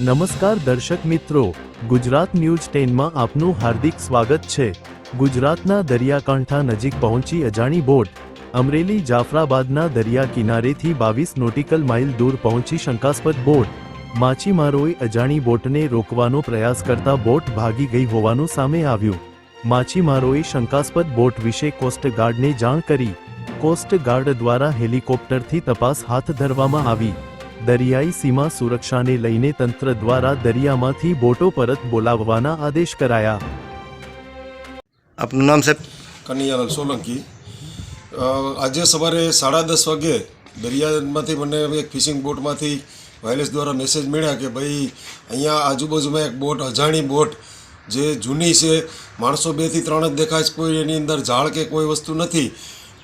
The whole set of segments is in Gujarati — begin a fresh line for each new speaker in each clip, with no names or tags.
નમસ્કાર દર્શક મિત્રો, ગુજરાત ન્યૂઝ ટેનમાં આપનું હાર્દિક સ્વાગત છે. ગુજરાતના દરિયાકાંઠા નજીક પહોંચી અજાણી બોટ, અમરેલી જાફરાબાદના દરિયા કિનારેથી બાવીસ નોટિકલ માઇલ દૂર પહોંચી શંકાસ્પદ બોટ, માછીમારોએ અજાણી બોટને રોકવાનો પ્રયાસ કરતા બોટ ભાગી ગઈ હોવાનું સામે આવ્યું. માછીમારોએ શંકાસ્પદ બોટ વિશે કોસ્ટગાર્ડને જાણ કરી. કોસ્ટગાર્ડ દ્વારા હેલિકોપ્ટરથી તપાસ હાથ ધરવામાં આવી. દરિયાઈ સીમા સુરક્ષાને લઈને તંત્ર દ્વારા દરિયામાંથી બોટો પરત બોલાવવાના આદેશ કરાયા.
આપનું નામ સાહેબ?
કનૈયાલાલ સોલંકી. આજે સવારે સાડા દસ વાગે દરિયામાંથી મને એક ફિશિંગ બોટમાંથી વાયરલેસ દ્વારા મેસેજ મળ્યા કે ભાઈ અહીંયા આજુબાજુમાં એક બોટ અજાણી બોટ જે જૂની છે માણસો બેથી ત્રણ જ દેખાય છે કોઈ એની અંદર ઝાડ કે કોઈ વસ્તુ નથી.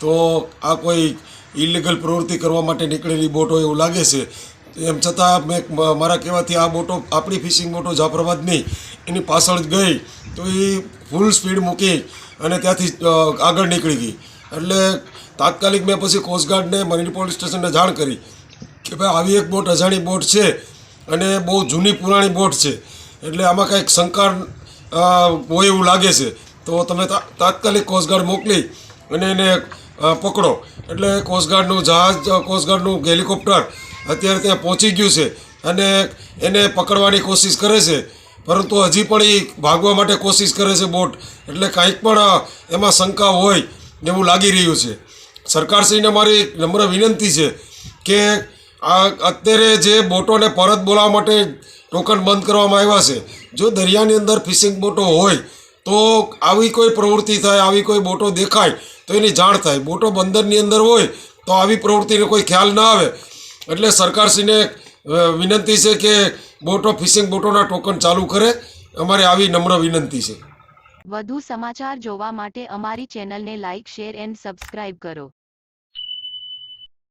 તો આ કોઈ ઇલીગલ પ્રવૃત્તિ કરવા માટે નીકળેલી બોટ હોય એવું લાગે છે. એમ છતાં મેં મારા કહેવાથી આ બોટો આપણી ફિશિંગ બોટો જાફરાબાદની એની પાછળ જ ગઈ, તો એ ફૂલ સ્પીડ મૂકી અને ત્યાંથી આગળ નીકળી ગઈ. એટલે તાત્કાલિક મેં પછી કોસ્ટગાર્ડને મરીન પોલીસ સ્ટેશનને જાણ કરી કે ભાઈ, આવી એક બોટ, અજાણી બોટ છે અને બહુ જૂની પુરાણી બોટ છે. એટલે આમાં કાંઈક શંકા હોય એવું લાગે છે. તો તમે તાત્કાલિક કોસ્ટગાર્ડ મોકલી અને એને પકડો. એટલે કોસ્ટગાર્ડનું જહાજ કોસ્ટગાર્ડનું હેલિકોપ્ટર અત્યારે ત્યાં પહોંચી ગયું છે અને એને પકડવાની કોશિશ કરે છે. પરંતુ હજી પણ એ ભાગવા માટે કોશિશ કરે છે બોટ. એટલે કાંઈક પણ એમાં શંકા હોય એવું લાગી રહ્યું છે. સરકારશ્રીને મારી નમ્ર વિનંતી છે કે આ અત્યારે જે બોટોને પરત બોલાવવા માટે ટોકન બંધ કરવામાં આવ્યા છે, જો દરિયાની અંદર ફિશિંગ બોટો હોય, તો આવી કોઈ પ્રવૃત્તિ થાય, આવી કોઈ બોટો દેખાય, તો એની જાણ થાય. બોટો બંદરની અંદર હોય, તો આવી પ્રવૃત્તિનો કોઈ ખ્યાલ ના આવે. એટલે સરકારશ્રીને વિનંતી છે કે બોટો ફિશિંગ બોટોના ટોકન ચાલુ કરે. અમારે આવી નમ્ર વિનંતી છે.
વધુ સમાચાર જોવા માટે અમારી ચેનલને લાઇક શેર એન્ડ સબસ્ક્રાઇબ કરો.